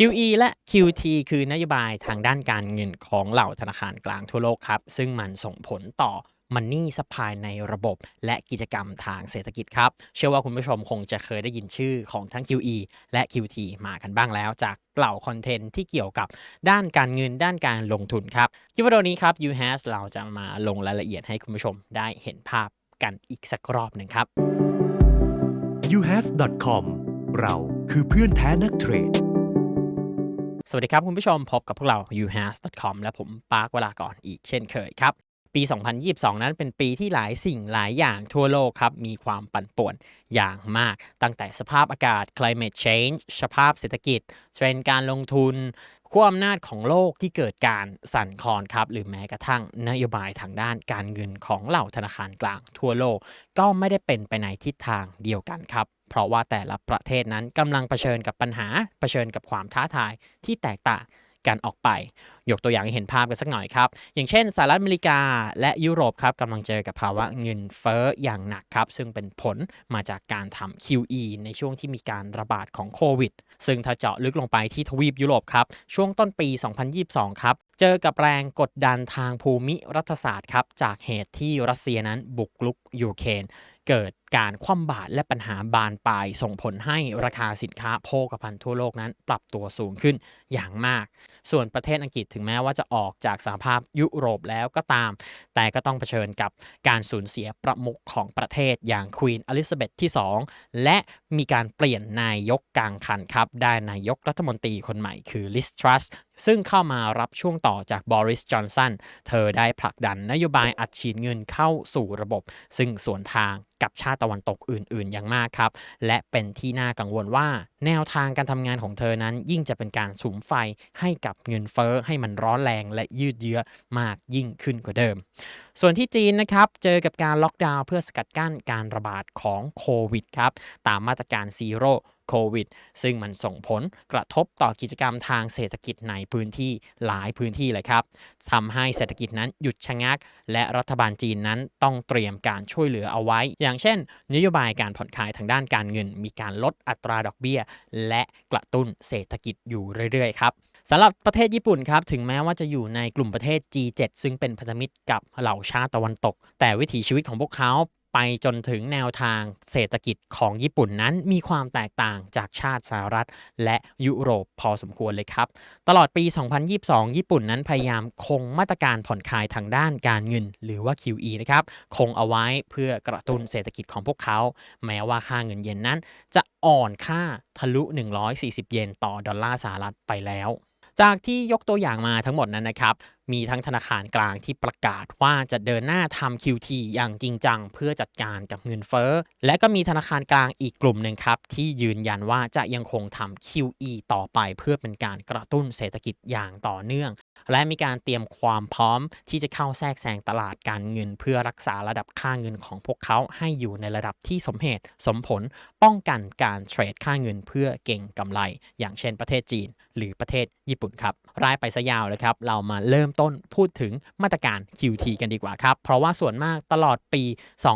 QE และ QT คือนโยบายทางด้านการเงินของเหล่าธนาคารกลางทั่วโลกครับ ซึ่งมันส่งผลต่อมันนี่สปายในระบบและกิจกรรมทางเศรษฐกิจครับ เชื่อว่าคุณผู้ชมคงจะเคยได้ยินชื่อของทั้ง QE และ QT มากันบ้างแล้วจากเหล่าคอนเทนต์ที่เกี่ยวกับด้านการเงินด้านการลงทุนครับคลิปวิดีโอนี้ครับ UHAS เราจะมาลงรายละเอียดให้คุณผู้ชมได้เห็นภาพกันอีกสักรอบหนึ่งครับ uhas.com เราคือเพื่อนแท้นักเทรด สวัสดีครับคุณผู้ชมพบกับพวกเรา uhas.com และผมปาร์คเวลาก่อนอีกเช่นเคยครับ ปี 2022 นั้นเป็นปีที่หลายสิ่งหลายอย่างทั่วโลกครับ มีความปั่นป่วนอย่างมาก ตั้งแต่สภาพอากาศ climate change สภาพเศรษฐกิจ เทรนด์การลงทุนขั้วอำนาจของโลกที่เกิดการสั่นคลอนครับ หรือแม้กระทั่งนโยบายทางด้านการเงินของเหล่าธนาคารกลางทั่วโลก ก็ไม่ได้เป็นไปในทิศทางเดียวกันครับ เพราะว่าแต่ละประเทศนั้นกำลังเผชิญกับปัญหาเผชิญกับความท้าทายที่แตกต่างกันออกไป ยกตัวอย่างให้เห็นภาพกันสักหน่อยครับ อย่างเช่นสหรัฐอเมริกาและยุโรปครับกำลังเจอกับภาวะเงินเฟ้ออย่างหนักครับ ซึ่งเป็นผลมาจากการทำ QE ในช่วงที่มีการระบาดของโควิด ซึ่งถ้าเจาะลึกลงไปที่ทวีปยุโรปครับ ช่วงต้นปี 2022 ครับ เจอกับแรงกดดันทางภูมิรัฐศาสตร์ครับจากเหตุที่รัสเซียนั้นบุกรุกยูเครนเกิดการคว่ำบาตรและปัญหาบานปลายส่งผลให้ราคาสินค้าโภคภัณฑ์ทั่วโลกนั้นปรับตัวสูงขึ้นอย่างมาก ส่วนประเทศอังกฤษถึงแม้ว่าจะออกจากสหภาพยุโรปแล้วก็ตาม แต่ก็ต้องเผชิญกับการสูญเสียประมุขของประเทศอย่างควีนอลิซาเบธที่ 2 และมีการเปลี่ยนนายกกลางคันครับ ได้นายกรัฐมนตรีคนใหม่คือลิสทรัส ซึ่งเข้ามารับช่วงต่อจากบริสจอนสันเธอได้ผลักดันนโยบายอัดฉีดเงินเข้าสู่ระบบ ซึ่งสวนทางกับชาติตะวันตกอื่น ๆ อย่างมากครับ และเป็นที่น่ากังวลว่า แนวทางการทำงานของเธอนั้น ยิ่งจะเป็นการสุมไฟให้กับเงินเฟ้อให้มันร้อนแรงและยืดเยื้อมากยิ่งขึ้นกว่าเดิม ส่วนที่จีนนะครับเจอกับการล็อกดาวน์เพื่อสกัดกั้นการระบาดของโควิดครับตามมาตรการซีโร่ โควิด ซึ่งมันส่งผลกระทบต่อกิจกรรมทางเศรษฐกิจในพื้นที่หลายพื้นที่เลยครับทำให้เศรษฐกิจนั้นหยุดชะงัก และรัฐบาลจีนนั้นต้องเตรียมการช่วยเหลือเอาไว้ อย่างเช่น นโยบายการผ่อนคลายทางด้านการเงิน มีการลดอัตราดอกเบี้ย และกระตุ้นเศรษฐกิจอยู่เรื่อยๆครับสำหรับประเทศญี่ปุ่นครับ ถึงแม้ว่าจะอยู่ในกลุ่มประเทศ G7 ซึ่งเป็นพันธมิตรกับเหล่าชาติตะวันตก แต่วิถีชีวิตของพวกเขา ไปจนถึงแนวทางเศรษฐกิจของญี่ปุ่นนั้นมีความแตกต่างจากชาติสหรัฐ และยุโรปพอสมควรเลยครับ ตลอดปี 2022 ญี่ปุ่นนั้นพยายามคงมาตรการผ่อนคลายทางด้านการเงิน หรือว่า QE นะครับ คงเอาไว้เพื่อกระตุ้นเศรษฐกิจของพวกเขา แม้ว่าค่าเงินเยนนั้น จะอ่อนค่าทะลุ 140 เยนต่อดอลลาร์สหรัฐไปแล้ว จากที่ยกตัวอย่างมาทั้งหมดนั้นนะครับ มีทั้งธนาคารกลางที่ประกาศว่าจะเดินหน้าทำ QT อย่างจริงจัง เพื่อจัดการกับเงินเฟ้อ และก็มีธนาคารกลางอีกกลุ่มหนึ่งครับ ที่ยืนยันว่าจะยังคงทำ QE ต่อไปเพื่อเป็นการกระตุ้นเศรษฐกิจอย่างต่อเนื่อง และมีการเตรียมความพร้อมที่จะเข้าแทรกแซงตลาดการเงิน เพื่อรักษาระดับค่าเงินของพวกเขาให้อยู่ในระดับที่สมเหตุสมผลป้องกันการเทรดค่าเงินเพื่อเก่งกำไร อย่างเช่นประเทศจีน หรือประเทศญี่ปุ่นครับรายไปซะยาวเลยครับ เรามาเริ่มต้นพูดถึงมาตรการ QT กันดีกว่าครับ เพราะว่าส่วนมากตลอดปี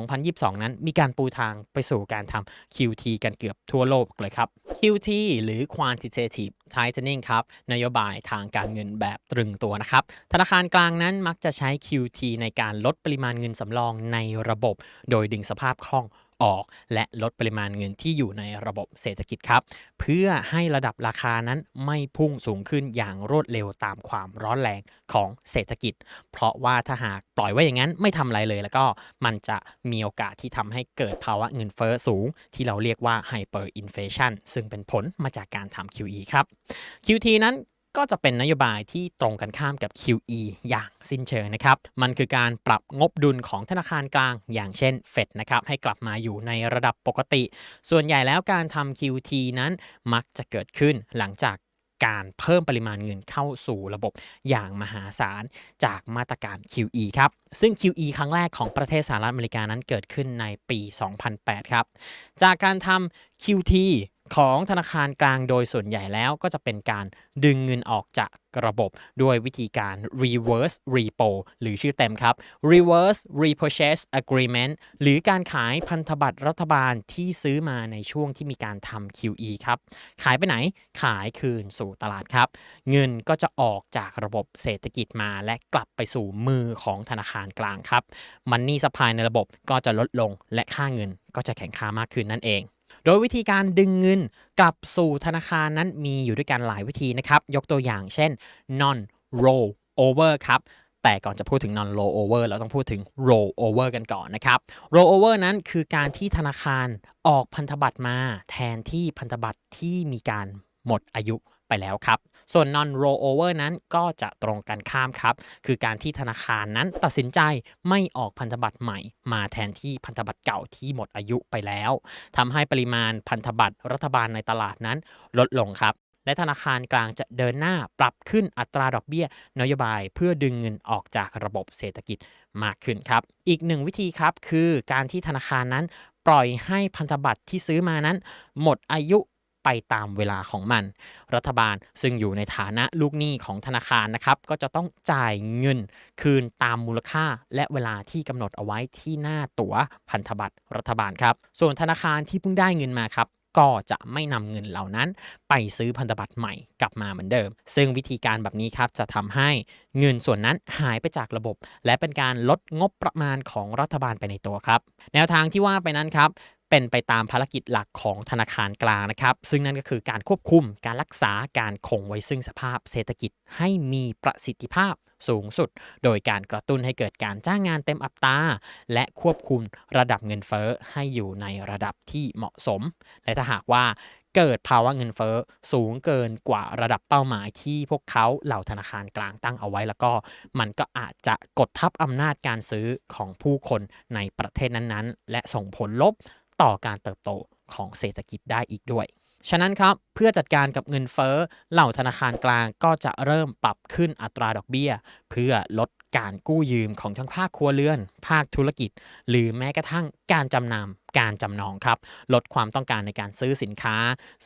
2022 นั้น มีการปูทางไปสู่การทำ QT กันเกือบทั่วโลกเลยครับ QT หรือ quantitative tightening ครับ นโยบายทางการเงินแบบตรึงตัวนะครับ ธนาคารกลางนั้นมักจะใช้ QT ในการลดปริมาณเงินสำรองในระบบ โดยดึงสภาพคล่อง ออก และลดปริมาณเงินที่อยู่ในระบบเศรษฐกิจครับ เพื่อให้ระดับราคานั้นไม่พุ่งสูงขึ้นอย่างรวดเร็วตามความร้อนแรงของเศรษฐกิจ เพราะว่าถ้าหากปล่อยไว้อย่างนั้นไม่ทำอะไรเลย แล้วก็มันจะมีโอกาสที่ทำให้เกิดภาวะเงินเฟอ้อสูง ที่เราเรียกว่า hyperinflation ซึ่งเป็นผลมาจากการทำ QE ครับ QT นั้น ก็จะเป็นนโยบายที่ตรงกันข้ามกับ QE อย่างสิ้นเชิงนะครับ มันคือการปรับงบดุลของธนาคารกลาง อย่างเช่นเฟดนะครับให้กลับมาอยู่ในระดับปกติ ส่วนใหญ่แล้วการทำ QT นั้นมักจะเกิดขึ้นหลังจากการเพิ่มปริมาณเงินเข้าสู่ระบบอย่างมหาศาลจากมาตรการ QE ครับ ซึ่ง QE ครั้งแรกของประเทศสหรัฐอเมริกานั้นเกิดขึ้นในปี 2008 ครับ จากการทำ QT ของธนาคารกลางโดยส่วนใหญ่แล้วก็จะเป็นการดึงเงินออกจากระบบด้วยวิธีการ reverse repo หรือชื่อเต็มครับ reverse repurchase agreement หรือการขายพันธบัตรรัฐบาลที่ซื้อมาในช่วงที่มีการทำ QE ครับ ขายไปไหน ขายคืนสู่ตลาดครับ เงินก็จะออกจากระบบเศรษฐกิจมาและกลับไปสู่มือของธนาคารกลางครับ มันนี่สปายในระบบก็จะลดลงและค่าเงินก็จะแข็งค่ามากขึ้นนั่นเอง โดยวิธีการดึงเงินกลับสู่ธนาคารนั้นมีอยู่ด้วยกันหลายวิธีนะครับ ยกตัวอย่างเช่น non roll over ครับแต่ก่อนจะพูดถึง non roll over เราต้องพูดถึง roll over กันก่อนนะครับ roll over นั้นคือการที่ธนาคารออกพันธบัตรมา แทนที่พันธบัตรที่มีการหมดอายุ ไปแล้วครับ ส่วน non roll over นั้นก็จะตรงกันข้ามครับ คือการที่ธนาคารนั้นตัดสินใจไม่ออกพันธบัตรใหม่ มาแทนที่พันธบัตรเก่าที่หมดอายุไปแล้วทำให้ปริมาณพันธบัตรรัฐบาลในตลาดนั้นลดลงครับและธนาคารกลางจะเดินหน้าปรับขึ้นอัตราดอกเบี้ย นโยบายเพื่อดึงเงินออกจากระบบเศรษฐกิจมากขึ้นครับ อีกหนึ่งวิธีครับคือการที่ธนาคารนั้นปล่อยให้พันธบัตรที่ซื้อมานั้น หมดอายุ ไปตามเวลาของมัน รัฐบาลซึ่งอยู่ในฐานะลูกหนี้ของธนาคารนะครับ ก็จะต้องจ่ายเงินคืนตามมูลค่า และเวลาที่กำหนดเอาไว้ที่หน้าตั๋วพันธบัตรรัฐบาลครับ ส่วนธนาคารที่เพิ่งได้เงินมาครับก็จะไม่นำเงินเหล่านั้น ไปซื้อพันธบัตรใหม่กลับมาเหมือนเดิม ซึ่งวิธีการแบบนี้ครับจะทำให้เงินส่วนนั้นหายไปจากระบบ และเป็นการลดงบประมาณของรัฐบาลไปในตัวครับ แนวทางที่ว่าไปนั้นครับ เป็นไปตามภารกิจหลักของธนาคารกลางนะครับ ซึ่งนั่นก็คือการควบคุม การรักษาการคงไว้ซึ่งสภาพเศรษฐกิจให้มีประสิทธิภาพสูงสุด โดยการกระตุ้นให้เกิดการจ้างงานเต็มอัตราและควบคุมระดับเงินเฟ้อให้อยู่ในระดับที่เหมาะสม และถ้าหากว่าเกิดภาวะเงินเฟ้อสูงเกินกว่าระดับเป้าหมายที่พวกเขาเหล่าธนาคารกลางตั้งเอาไว้ แล้วก็มันก็อาจจะกดทับอำนาจการซื้อของผู้คนในประเทศนั้นๆ และส่งผลลบ ต่อการเติบโตของเศรษฐกิจได้อีกด้วย ฉะนั้นครับเพื่อจัดการกับเงินเฟ้อเหล่าธนาคารกลางก็จะเริ่มปรับขึ้นอัตราดอกเบี้ย เพื่อลดการกู้ยืมของทั้งภาคครัวเรือน ภาคธุรกิจ หรือแม้กระทั่งการจำนำ การจำนองครับ ลดความต้องการในการซื้อสินค้า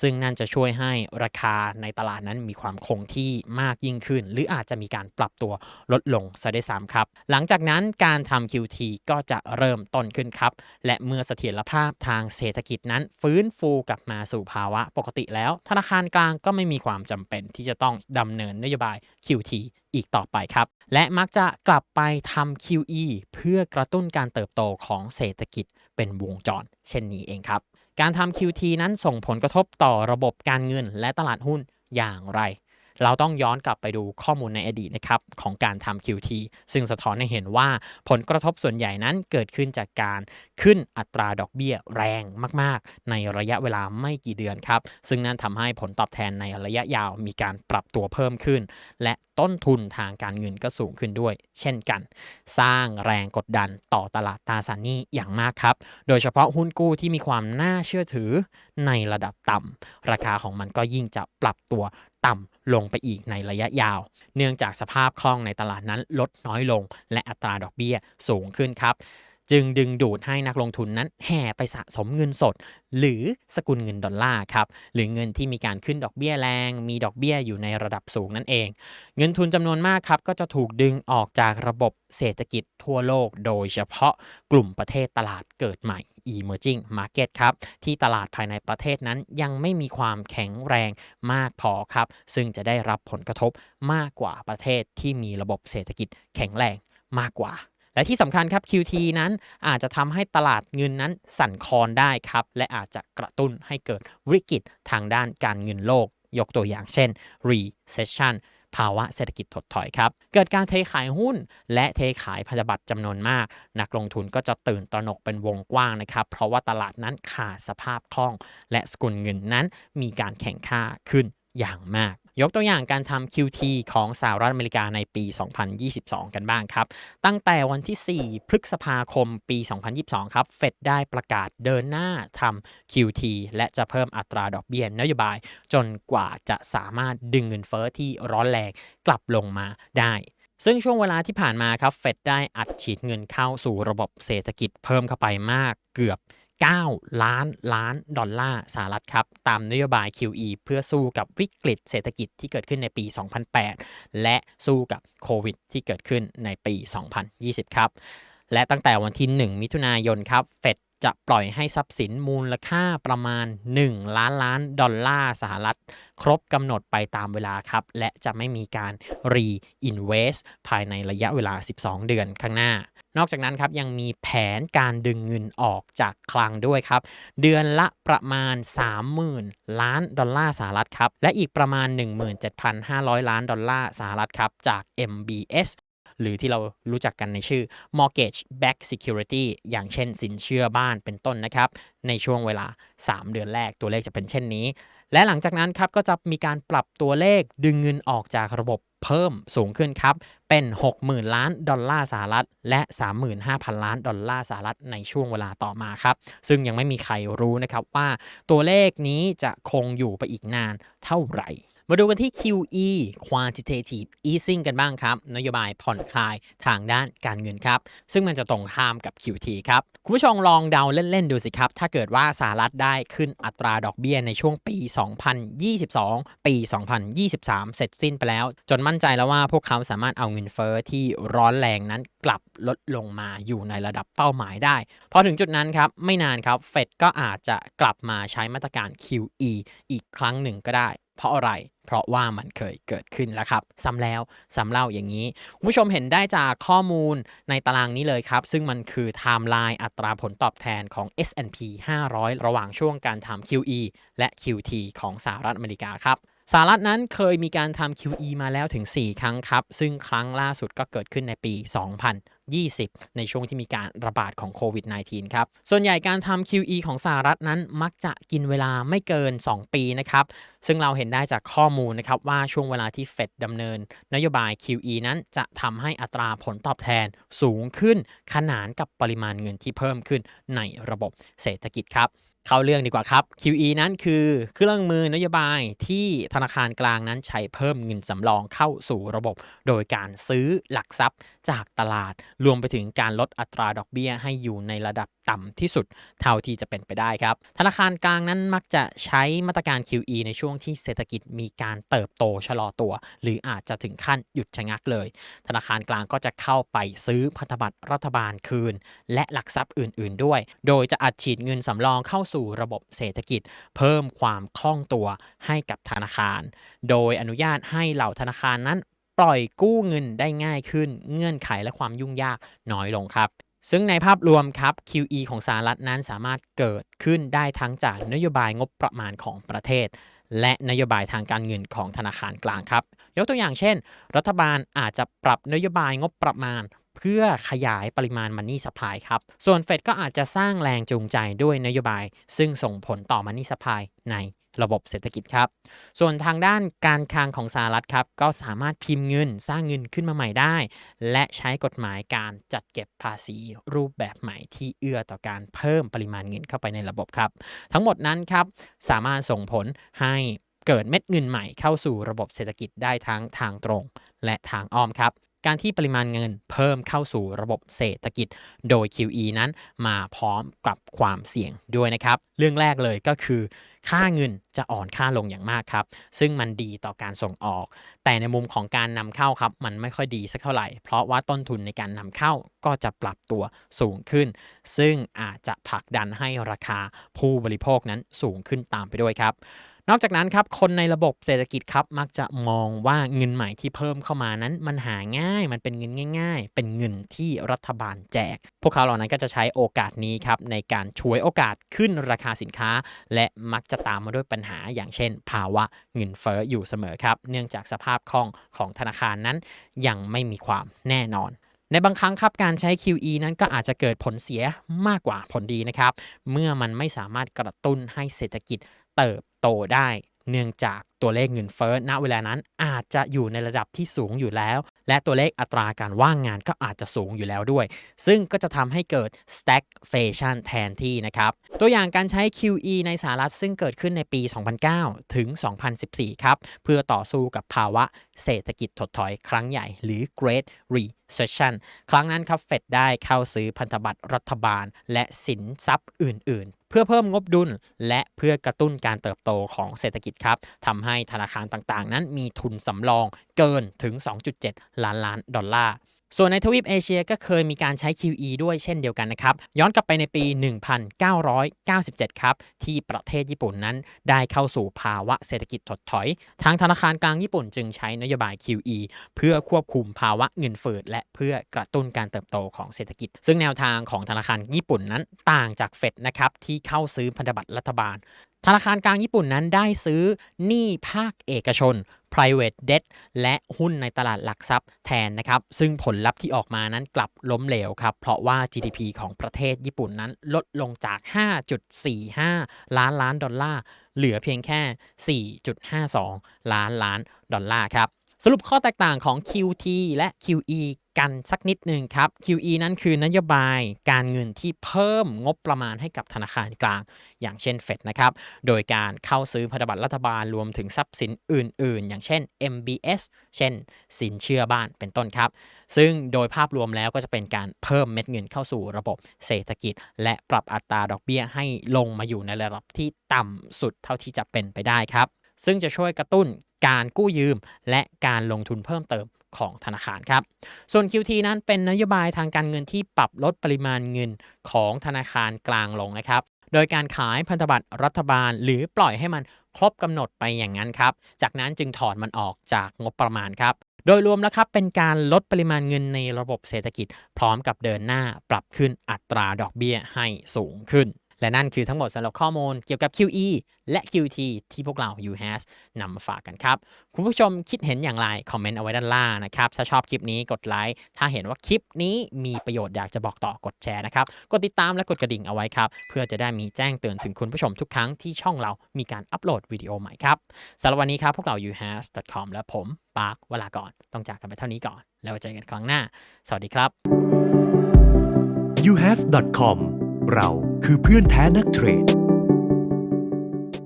ซึ่งนั่นจะช่วยให้ราคาในตลาดนั้นมีความคงที่มากยิ่งขึ้น หรืออาจจะมีการปรับตัวลดลงซะได้วยซ้ำครับ หลังจากนั้นการทำ QT ก็จะเริ่มต้นขึ้นครับ และเมื่อเสถียรภาพทางเศรษฐกิจนั้นฟื้นฟูกลับมาสู่ภาวะปกติแล้ว ธนาคารกลางก็ไม่มีความจำเป็นที่จะต้องดำเนินนโยบาย QT อีกต่อไปครับ และมักจะกลับไปทำ QE เพื่อกระตุ้นการเติบโตของเศรษฐกิจเป็นวงจร เช่นนี้เองครับ การทำ QT นั้นส่งผลกระทบต่อระบบการเงินและตลาดหุ้นอย่างไร เราต้องย้อนกลับไปดูข้อมูลในอดีตนะครับของการทำ QT ซึ่งสะท้อนให้เห็นว่าผลกระทบส่วนใหญ่นั้นเกิดขึ้นจากการขึ้นอัตราดอกเบี้ยแรงมาก ๆ ในระยะเวลาไม่กี่เดือนครับ ซึ่งนั่นทำให้ผลตอบแทนในระยะยาวมีการปรับตัวเพิ่มขึ้น และต้นทุนทางการเงินก็สูงขึ้นด้วย เช่นกัน สร้างแรงกดดันต่อตลาดตราสารหนี้อย่างมากครับ โดยเฉพาะหุ้นกู้ที่มีความน่าเชื่อถือในระดับต่ำราคาของมันก็ยิ่งจะปรับตัวต่ำ ลงไปอีกในระยะยาว เนื่องจากสภาพคล่องในตลาดนั้นลดน้อยลง และอัตราดอกเบี้ยสูงขึ้นครับ จึงดึงดูดให้นักลงทุนนั้นแห่ไปสะสมเงินสด หรือสกุลเงินดอลลาร์ครับหรือเงินที่มีการขึ้นดอกเบี้ยแรง มีดอกเบี้ยอยู่ในระดับสูงนั่นเอง เงินทุนจำนวนมากครับก็จะถูกดึงออกจากระบบเศรษฐกิจทั่วโลก โดยเฉพาะกลุ่มประเทศตลาดเกิดใหม่ emerging market ครับ ที่ตลาดภายในประเทศนั้นยังไม่มีความแข็งแรงมากพอครับ ซึ่งจะได้รับผลกระทบมากกว่าประเทศที่มีระบบเศรษฐกิจแข็งแรงมากกว่า และที่สำคัญครับ QT นั้นอาจจะทำให้ตลาดเงินนั้นสั่นคลอนได้ครับ และอาจจะกระตุ้นให้เกิดวิกฤตทางด้านการเงินโลก ยกตัวอย่างเช่น recession ภาวะเศรษฐกิจถดถอยครับ เกิดการเทขายหุ้น และเทขายพันธบัตรจำนวนมาก นักลงทุนก็จะตื่นตระหนกเป็นวงกว้างนะครับ เพราะว่าตลาดนั้นขาดสภาพคล่อง และสกุลเงินนั้นมีการแข่งข้าขึ้น อย่างมาก ยกตัวอย่างการทำ QT ของสหรัฐอเมริกาในปี 2022 กันบ้างครับ ตั้งแต่วันที่ 4 พฤษภาคมปี 2022 ครับเฟดได้ประกาศเดินหน้าทำ QT และจะเพิ่มอัตราดอกเบี้ยนโยบาย จนกว่าจะสามารถดึงเงินเฟอ้อที่ร้อนแรงกลับลงมาได้ซึ่งช่วงเวลาที่ผ่านมาครับเฟดได้อัดฉีดเงินเข้าสู่ระบบเศรษฐกิจเพิ่มเข้าไปมากเกือบ 9 ล้านล้านดอลลาร์สหรัฐครับ ตามนโยบาย QE เพื่อสู้กับวิกฤตเศรษฐกิจที่เกิดขึ้นในปี 2008 และสู้กับโควิดที่เกิดขึ้นในปี 2020 ครับและตั้งแต่วันที่ 1 มิถุนายนครับ เฟด จะปล่อยให้ทรัพย์สินมูลค่าประมาณ 1 ล้านล้านดอลลาร์สหรัฐ ครบกำหนดไปตามเวลาครับ และจะไม่มีการ re-invest ภายในระยะเวลา 12 เดือนข้างหน้า นอกจากนั้นครับยังมีแผนการดึงเงินออกจากคลังด้วยครับ เดือนละประมาณ 30,000 ล้านดอลลาร์สหรัฐครับ และอีกประมาณ 17,500 ล้านดอลลาร์สหรัฐครับจาก MBS หรือที่เรารู้จักกันในชื่อ mortgage backed security อย่างเช่นสินเชื่อบ้านเป็นต้นนะครับ ในช่วงเวลา 3 เดือนแรกตัวเลขจะเป็นเช่นนี้ และหลังจากนั้นครับก็จะมีการปรับตัวเลขดึงเงินออกจากระบบเพิ่มสูงขึ้นครับ เป็น 60,000 ล้านดอลลาร์สหรัฐ และ 35,000 ล้านดอลลาร์สหรัฐในช่วงเวลาต่อมาครับ ซึ่งยังไม่มีใครรู้นะครับว่าตัวเลขนี้จะคงอยู่ไปอีกนานเท่าไหร่ มาดูกันที่ QE quantitative easing กันบ้างครับ นโยบายผ่อนคลายทางด้านการเงินครับ ซึ่งมันจะตรงข้ามกับ QT ครับ คุณผู้ชมลองเดาเล่น ๆ ดูสิครับ ถ้าเกิดว่าสหรัฐได้ขึ้นอัตราดอกเบี้ยในช่วงปี 2022 ปี 2023 เสร็จสิ้นไปแล้ว จนมั่นใจแล้วว่าพวกเขาสามารถเอาเงินเฟอ้อที่ร้อนแรงนั้นกลับลดลงมาอยู่ในระดับเป้าหมายได้ พอถึงจุดนั้นครับ ไม่นานครับ เฟดก็อาจจะกลับมาใช้มาตรการ QE อีกครั้งหนึ่งก็ได้ เพราะอะไร เพราะว่ามันเคยเกิดขึ้นแล้วครับซ้ำแล้วซ้ำเล่าอย่างนี้คุณผู้ชมเห็นได้จากข้อมูลในตารางนี้เลยครับ ซึ่งมันคือไทม์ไลน์อัตราผลตอบแทนของ S&P 500 ระหว่างช่วงการทำ QE และ QT ของสหรัฐอเมริกาครับ สหรัฐนั้นเคยมีการทำ QE มาแล้วถึง 4 ครั้งครับ ซึ่งครั้งล่าสุดก็เกิดขึ้นในปี 2020 ในช่วงที่มีการระบาดของโควิด -19 ครับ ส่วนใหญ่การทำ QE ของสหรัฐนั้นมักจะกินเวลาไม่เกิน 2 ปีนะครับ ซึ่งเราเห็นได้จากข้อมูลนะครับว่าช่วงเวลาที่เฟดดำเนิน นโยบาย QE นั้นจะทำให้อัตราผลตอบแทนสูงขึ้น ขนานกับปริมาณเงินที่เพิ่มขึ้นในระบบเศรษฐกิจครับ เข้าเรื่องดีกว่าครับ QE นั้นคือเครื่องมือนโยบายที่ธนาคารกลางนั้นใช้เพิ่มเงินสำรองเข้าสู่ระบบ โดยการซื้อหลักทรัพย์จากตลาด รวมไปถึงการลดอัตราดอกเบี้ยให้อยู่ในระดับ ต่ำที่สุดเท่าที่จะเป็นไปได้ครับ ธนาคารกลางนั้นมักจะใช้มาตรการ QE ในช่วงที่เศรษฐกิจมีการเติบโตชะลอตัว หรืออาจจะถึงขั้นหยุดชะงักเลย ธนาคารกลางก็จะเข้าไปซื้อพันธบัตรรัฐบาลคืน และหลักทรัพย์อื่น ๆ ด้วย โดยจะอัดฉีดเงินสำรองเข้าสู่ระบบเศรษฐกิจ เพิ่มความคล่องตัวให้กับธนาคาร โดยอนุญาตให้เหล่าธนาคารนั้นปล่อยกู้เงินได้ง่ายขึ้น เงื่อนไขและความยุ่งยากน้อยลงครับ ซึ่งในภาพรวมครับ QE ของสหรัฐนั้นสามารถเกิดขึ้นได้ทั้งจากนโยบายงบประมาณของประเทศ และนโยบายทางการเงินของธนาคารกลางครับ ยกตัวอย่างเช่น รัฐบาลอาจจะปรับนโยบายงบประมาณเพื่อขยายปริมาณมันนี่สปายครับ ส่วนเฟดก็อาจจะสร้างแรงจูงใจด้วยนโยบาย ซึ่งส่งผลต่อมันนี่สปายใน ระบบเศรษฐกิจครับ ส่วนทางด้านการคลังของสหรัฐครับก็สามารถพิมพ์เงินสร้างเงินขึ้นมาใหม่ได้ และใช้กฎหมายการจัดเก็บภาษีรูปแบบใหม่ที่เอื้อต่อการเพิ่มปริมาณเงินเข้าไปในระบบครับ ทั้งหมดนั้นครับสามารถส่งผลให้เกิดเม็ดเงินใหม่เข้าสู่ระบบเศรษฐกิจได้ทั้งทางตรง และทางอ้อมครับ การที่ปริมาณเงินเพิ่มเข้าสู่ระบบเศรษฐกิจ โดย QE นั้นมาพร้อมกับความเสี่ยงด้วยนะครับ เรื่องแรกเลยก็คือ ค่าเงินจะอ่อนค่าลงอย่างมากครับ ซึ่งมันดีต่อการส่งออก แต่ในมุมของการนำเข้าครับ มันไม่ค่อยดีสักเท่าไหร่ เพราะว่าต้นทุนในการนำเข้าก็จะปรับตัวสูงขึ้น ซึ่งอาจจะผลักดันให้ราคาผู้บริโภคนั้นสูงขึ้นตามไปด้วยครับ นอกจากนั้นครับคนในระบบเศรษฐกิจครับมักจะมองว่าเงินใหม่ที่เพิ่มเข้ามานั้น มันหาง่ายมันเป็นเงินง่าย ๆ เป็นเงินที่รัฐบาลแจก พวกเขาเหล่านั้นก็จะใช้โอกาสนี้ครับในการช่วยโอกาสขึ้นราคาสินค้า และมักจะตามมาด้วยปัญหาอย่างเช่น ภาวะเงินเฟ้ออยู่เสมอครับ เนื่องจากสภาพคล่องของธนาคารนั้น ยังไม่มีความแน่นอนในบางครั้งครับการใช้ QE นั้นก็อาจจะเกิดผลเสียมากกว่าผลดีนะครับ เมื่อมันไม่สามารถกระตุ้นให้เศรษฐกิจเติบ โตได้ เนื่องจากตัวเลขเงินเฟ้อณเวลานั้นอาจจะอยู่ในระดับที่สูงอยู่แล้ว และตัวเลขอัตราการว่างงานก็อาจจะสูงอยู่แล้วด้วย ซึ่งก็จะทำให้เกิด stagflation แทนที่นะครับ ตัวอย่างการใช้ QE ในสหรัฐซึ่งเกิดขึ้นในปี 2009 ถึง 2014 ครับ เพื่อต่อสู้กับภาวะเศรษฐกิจถดถอยครั้งใหญ่ หรือ Great Recession ครั้งนั้นครับเฟดได้เข้าซื้อพันธบัตรรัฐบาล และสินทรัพย์อื่น ๆ พื่อเพิ่มงบดุล และเพื่อกระตุ้นการเติบโตของเศรษฐกิจครับทำให้ธนาคารต่างๆ นั้นมีทุนสำรองเกินถึง 2.7 ล้านล้านดอลลาร์ ส่วนในทวีปเอเชียก็เคยมีการใช้ QE ด้วยเช่นเดียวกันนะครับ ย้อนกลับไปในปี 1997 ครับ ที่ประเทศญี่ปุ่นนั้นได้เข้าสู่ภาวะเศรษฐกิจถดถอย ทางธนาคารกลางญี่ปุ่นจึงใช้นโยบาย QE เพื่อควบคุมภาวะเงินเฟ้อและเพื่อกระตุ้นการเติบโตของเศรษฐกิจ ซึ่งแนวทางของธนาคารญี่ปุ่นนั้นต่างจากเฟดนะครับที่เข้าซื้อพันธบัตรรัฐบาล ธนาคารกลางญี่ปุ่นนั้นได้ซื้อหนี้ภาคเอกชน private debt และหุ้นในตลาดหลักทรัพย์แทนนะครับ ซึ่งผลลัพธ์ที่ออกมานั้นกลับล้มเหลวครับ เพราะว่า GDP ของประเทศญี่ปุ่นนั้นลดลงจาก 5.45 ล้านล้านดอลลาร์ เหลือเพียงแค่ 4.52 ล้านล้านดอลลาร์ครับสรุปข้อแตกต่างของ QT และ QE กันสักนิดหนึ่งครับ QE นั้นคือนโยบายการเงินที่เพิ่มงบประมาณให้กับธนาคารกลาง อย่างเช่นเฟดนะครับ โดยการเข้าซื้อพันธบัตรรัฐบาลรวมถึงทรัพย์สินอื่น ๆ อย่างเช่น MBS เช่น สินเชื่อบ้านเป็นต้นครับ ซึ่งโดยภาพรวมแล้วก็จะเป็นการเพิ่มเม็ดเงินเข้าสู่ระบบเศรษฐกิจ และปรับอัตราดอกเบี้ยให้ลงมาอยู่ในระดับที่ต่ำสุดเท่าที่จะเป็นไปได้ครับ ซึ่งจะช่วยกระตุ้นการกู้ยืมและการลงทุนเพิ่มเติม ของธนาคารครับ ส่วน QT นั้นเป็นนโยบายทางการเงินที่ปรับลดปริมาณเงินของธนาคารกลางลงนะครับ โดยการขายพันธบัตรรัฐบาล หรือปล่อยให้มันครบกำหนดไปอย่างนั้นครับ จากนั้นจึงถอนมันออกจากงบประมาณครับโดยรวมแล้วครับเป็นการลดปริมาณเงินในระบบเศรษฐกิจ พร้อมกับเดินหน้าปรับขึ้นอัตราดอกเบี้ยให้สูงขึ้น และนั่นคือทั้งหมดสำหรับข้อมูลเกี่ยวกับ QE และ QT ที่พวกเรา UHAS นำมาฝากกันครับ คุณผู้ชมคิดเห็นอย่างไร คอมเมนต์เอาไว้ด้านล่างนะครับ ถ้าชอบคลิปนี้กดไลค์ ถ้าเห็นว่าคลิปนี้มีประโยชน์อยากจะบอกต่อกดแชร์นะครับ กดติดตามและกดกระดิ่งเอาไว้ครับ เพื่อจะได้มีแจ้งเตือนถึงคุณผู้ชมทุกครั้งที่ช่องเรามีการอัปโหลดวิดีโอใหม่ครับสำหรับวันนี้ครับพวกเรา UHAS.com และผมปาร์ควลาก่อนต้องจากกันไปเท่านี้ก่อน แล้วเจอกันครั้งหน้า สวัสดีครับ uhas.com เราคือเพื่อนแท้นักเทรด